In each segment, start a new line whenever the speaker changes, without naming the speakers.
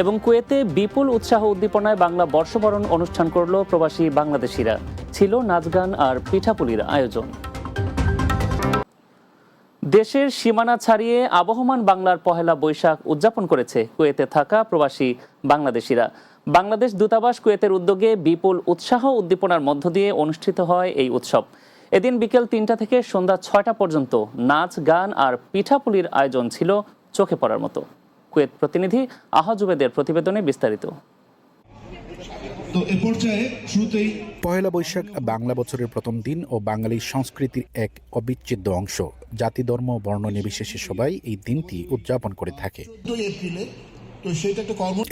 এবং কুয়েতে বিপুল উৎসাহ উদ্দীপনায় বাংলা বর্ষবরণ অনুষ্ঠান করল প্রবাসী বাংলাদেশিরা। ছিল নাচ গান আর পিঠাপুলির আয়োজন। দেশের সীমানা ছাড়িয়ে আবহমান বাংলার পহেলা বৈশাখ উদযাপন করেছে কুয়েতে থাকা প্রবাসী বাংলাদেশিরা। বাংলাদেশ দূতাবাস কুয়েতের উদ্যোগে বিপুল উৎসাহ উদ্দীপনার মধ্য দিয়ে অনুষ্ঠিত হয় এই উৎসব। এদিন বিকেল তিনটা থেকে সন্ধ্যা ছয়টা পর্যন্ত নাচ, গান আর পিঠাপুলির আয়োজন ছিল চোখে পড়ার মতো। কুয়েত প্রতিনিধি আহাজুবেদের প্রতিবেদনে বিস্তারিত।
তো এ পর্যায়ে শুরুতেই
পহেলা বৈশাখ বাংলা বছরের প্রথম দিন ও বাঙালি সংস্কৃতির এক অবিচ্ছেদ্য অংশ। জাতি ধর্ম বর্ণ নির্বিশেষে সবাই এই দিনটি উদযাপন করে থাকে।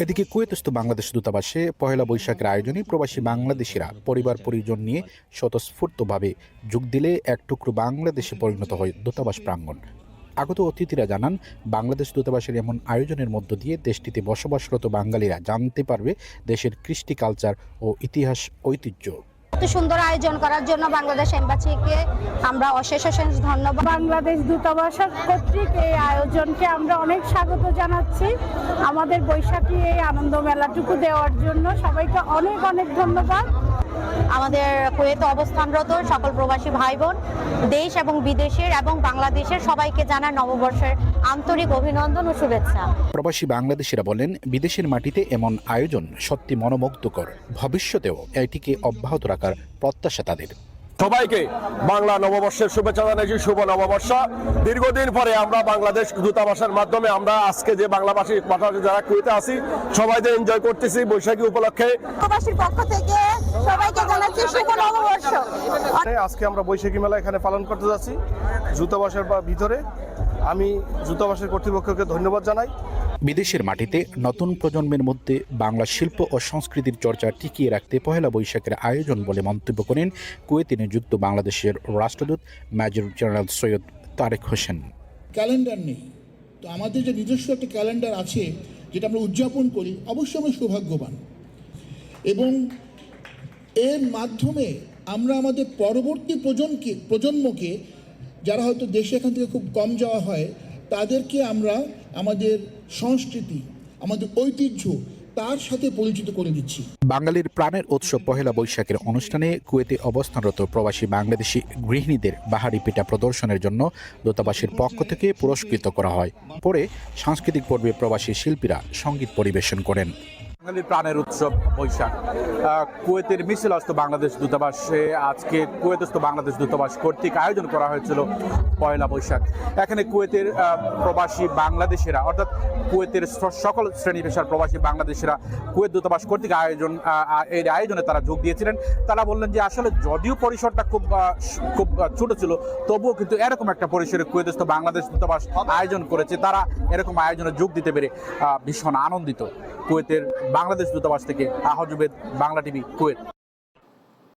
এদিকে কুয়েতস্থ বাংলাদেশ দূতাবাসে পহেলা বৈশাখের আয়োজনে প্রবাসী বাংলাদেশিরা পরিবার পরিজন নিয়ে স্বতঃস্ফূর্তভাবে যোগ দিলে এক টুকরো বাংলাদেশে পরিণত হয় দূতাবাস প্রাঙ্গণ। আগত অতিথিরা জানান বাংলাদেশ দূতাবাসের এমন আয়োজনের মধ্য দিয়ে দেশটিতে বসবাসরত বাঙালিরা জানতে পারবে দেশের কৃষ্টি কালচার ও ইতিহাস ঐতিহ্য।
এত সুন্দর আয়োজন করার জন্য বাংলাদেশ এম্বাসিকে আমরা অশেষ অশেষ ধন্যবাদ।
বাংলাদেশ দূতাবাস কর্তৃক এই আয়োজনকে আমরা অনেক স্বাগত জানাচ্ছি। আমাদের বৈশাখী এই আনন্দ মেলাটুকু দেওয়ার জন্য সবাইকে অনেক অনেক ধন্যবাদ।
আমাদের কুয়েতে অবস্থানরত সকল প্রবাসী ভাই বোন দেশ এবং বিদেশের এবং বাংলাদেশের সবাইকে জানা নববর্ষের আন্তরিক অভিনন্দন ও শুভেচ্ছা।
প্রবাসী বাংলাদেশিরা বলেন, বিদেশের মাটিতে এমন আয়োজন সত্যি মনোমুগ্ধকর। ভবিষ্যতেও এটিকে অব্যাহত রাখার প্রত্যাশা তাদের।
সবাইকে বাংলা নববর্ষের শুভেচ্ছা জানাইছি শুভ নববর্ষ। দীর্ঘদিন পরে আমরা বাংলাদেশ দূতাবাসের মাধ্যমে আমরা আজকে যে বাংলাভাষী পাশাপাশি যারা কুয়েতে আছি সবাই যে এনজয় করতেছি বৈশাখী উপলক্ষে।
পক্ষ থেকে সবাইকে জানাচ্ছি শুভ নববর্ষ।
আজকে আমরা বৈশাখী মেলা এখানে পালন করতে যাচ্ছি দূতাবাসের বা ভিতরে। আমি দূতাবাসের কর্তৃপক্ষকে ধন্যবাদ জানাই।
বিদেশের মাটিতে নতুন প্রজন্মের মধ্যে বাংলা শিল্প ও সংস্কৃতির চর্চা টিকিয়ে রাখতে পহেলা বৈশাখের আয়োজন বলে মন্তব্য করেন কুয়েতে নিযুক্ত বাংলাদেশের রাষ্ট্রদূত major general Syed Tarek Hossain.
Calendar নেই। তো আমাদের যে নিজস্ব একটা ক্যালেন্ডার আছে, যেটা আমরা উদযাপন করি, অবশ্যই আমরা সৌভাগ্যবান। এবং এর মাধ্যমে আমরা আমাদের পরবর্তী প্রজন্মকে প্রজন্মকে, যারা হয়তো দেশে এখান থেকে খুব কম যাওয়া হয়, তাদেরকে আমরা আমাদের সংস্কৃতি, আমাদের ঐতিহ্য তার সাথে পরিচিত করে দিচ্ছি।
বাঙালির প্রাণের উৎসব পহেলা বৈশাখের অনুষ্ঠানে কুয়েতে অবস্থানরত প্রবাসী বাংলাদেশি গৃহিণীদের বাহারি পিঠা প্রদর্শনের জন্য দূতাবাসের পক্ষ থেকে পুরস্কৃত করা হয়। পরে সাংস্কৃতিক পর্বে প্রবাসী শিল্পীরা সংগীত পরিবেশন করেন।
বাঙালির প্রাণের উৎসব, বৈশাখ। কুয়েতের মিছিল আসতো বাংলাদেশ দূতাবাসে আজকে কুয়েতস্থ বাংলাদেশ দূতাবাস কর্তৃক আয়োজন করা হয়েছিল পয়লা বৈশাখ। এখানে কুয়েতের প্রবাসী বাংলাদেশিরা, অর্থাৎ কুয়েতের সকল শ্রেণি পেশার প্রবাসী বাংলাদেশিরা কুয়েত দূতাবাস কর্তৃক আয়োজন এই আয়োজনে তারা যোগ দিয়েছিলেন। তারা বললেন যে আসলে যদিও পরিসরটা খুব খুব ছোট ছিল, তবুও কিন্তু এরকম একটা পরিসরে কুয়েতস্থ বাংলাদেশ দূতাবাস আয়োজন করেছে। তারা এরকম আয়োজনে যোগ দিতে পেরে ভীষণ আনন্দিত। কুয়েতের বাংলাদেশ দূতাবাস থেকে আহজুবেদ বাংলা টিভি কুয়েত।